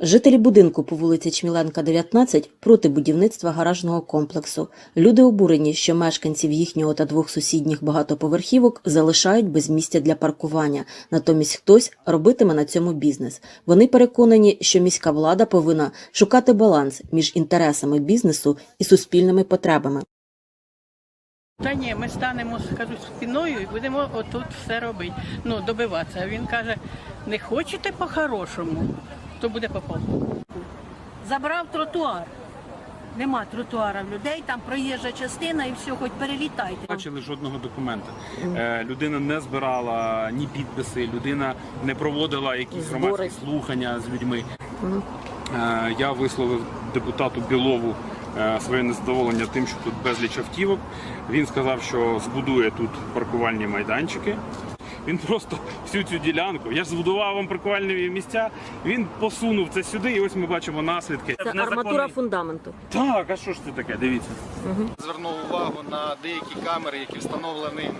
Жителі будинку по вулиці Чміленка, 19 проти будівництва гаражного комплексу. Люди обурені, що мешканців їхнього та двох сусідніх багатоповерхівок залишають без місця для паркування. Натомість хтось робитиме на цьому бізнес. Вони переконані, що міська влада повинна шукати баланс між інтересами бізнесу і суспільними потребами. Та ні, ми станемо, скажу, спиною і будемо отут все робити. Ну, добиватися. Він каже, не хочете по-хорошому, то буде по полку. забрав тротуар. Нема тротуара в людей, там проїжджа частина і все, хоч перелітайте. бачили жодного документа. Е, людина не збирала ні підписи, людина не проводила якісь Збори. громадські слухання з людьми. Е, я висловив депутату Білову е, своє незадоволення тим, що тут безліч автівок. Він сказав, що збудує тут паркувальні майданчики. Він просто всю цю ділянку. Я ж збудував вам паркувальні місця. Він посунув це сюди, і ось ми бачимо наслідки. Це арматура фундаменту. Так, а що ж це таке? Дивіться. звернув увагу на деякі камери, які встановлені.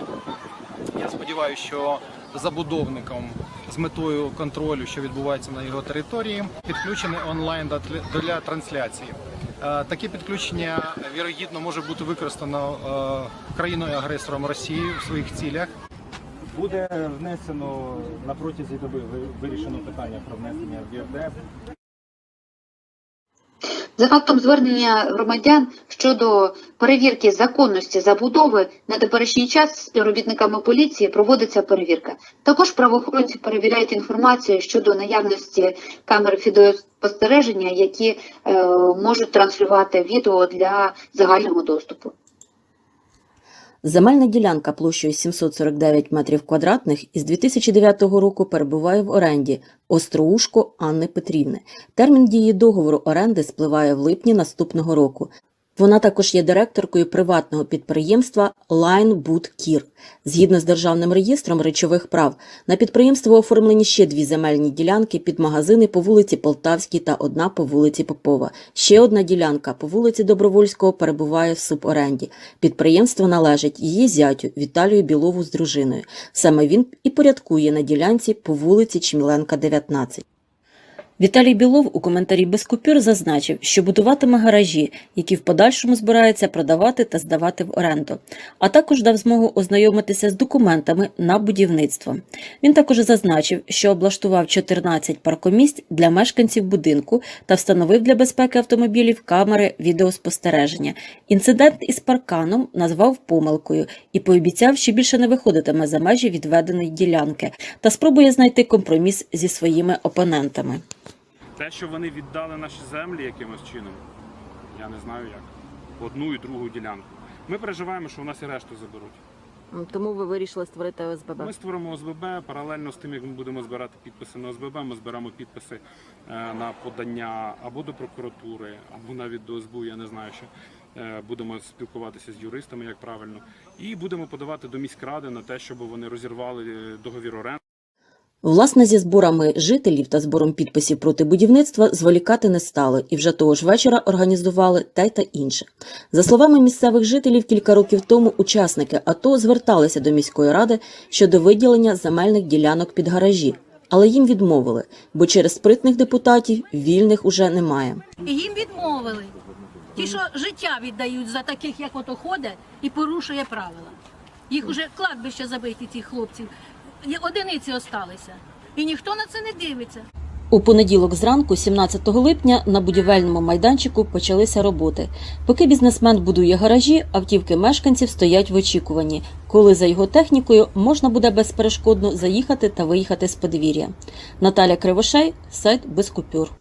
Я сподіваюся, що забудовником з метою контролю, що відбувається на його території, підключений онлайн для- трансляції. Е, Таке підключення вірогідно може бути використано е, країною-агресором Росії в своїх цілях. Буде внесено на протязі доби вирішено питання про внесення в ЄРДФ. За фактом звернення громадян щодо перевірки законності забудови на теперішній час співробітниками поліції проводиться перевірка. Також правоохоронці перевіряють інформацію щодо наявності камер відеоспостереження, які е, можуть транслювати відео для загального доступу. Земельна ділянка площею 749 метрів квадратних із 2009 року перебуває в оренді Остроушко Анни Петрівни. Термін дії договору оренди спливає в липні наступного року. Вона також є директоркою приватного підприємства Kir. Згідно з Державним реєстром речових прав, на підприємство оформлені ще дві земельні ділянки під магазини по вулиці Полтавській та одна по вулиці Попова. Ще одна ділянка по вулиці Добровольського перебуває в суборенді. Підприємство належить її зятю Віталію Білову з дружиною. Саме він і порядкує на ділянці по вулиці Чміленка, 19. Віталій Білов у коментарі без купюр зазначив, що будуватиме гаражі, які в подальшому збирається продавати та здавати в оренду, а також дав змогу ознайомитися з документами на будівництво. Він також зазначив, що облаштував 14 паркомісць для мешканців будинку та встановив для безпеки автомобілів камери відеоспостереження. Інцидент із парканом назвав помилкою і пообіцяв, що більше не виходитиме за межі відведеної ділянки та спробує знайти компроміс зі своїми опонентами. Те, що вони віддали наші землі якимось чином, я не знаю як. Одну і другу ділянку. Ми переживаємо, що у нас і решту заберуть. Тому ви вирішили створити ОСББ. Ми створимо ОСББ паралельно з тим, як ми будемо збирати підписи на ОСББ, ми зберемо підписи е, на подання або до прокуратури, або навіть до СБУ, я не знаю ще. Е, Будемо спілкуватися з юристами, як правильно, і будемо подавати до міськради на те, щоб вони розірвали е, договір оренди. Власне, зі зборами жителів та збором підписів проти будівництва зволікати не стали, і вже того ж вечора організували те та інше. За словами місцевих жителів, кілька років тому учасники АТО зверталися до міської ради щодо виділення земельних ділянок під гаражі, але їм відмовили, бо через спритних депутатів вільних уже немає. Їм відмовили. Ті, що життя віддають за таких, як ото ходить, і порушує правила. Їх уже кладбище забиті, цих хлопців. Одиниці осталися. І ніхто на це не дивиться. У понеділок зранку, 17 липня, на будівельному майданчику почалися роботи. Поки бізнесмен будує гаражі, автівки мешканців стоять в очікуванні, коли за його технікою можна буде безперешкодно заїхати та виїхати з подвір'я. Наталя Кривошей, сайт без купюр.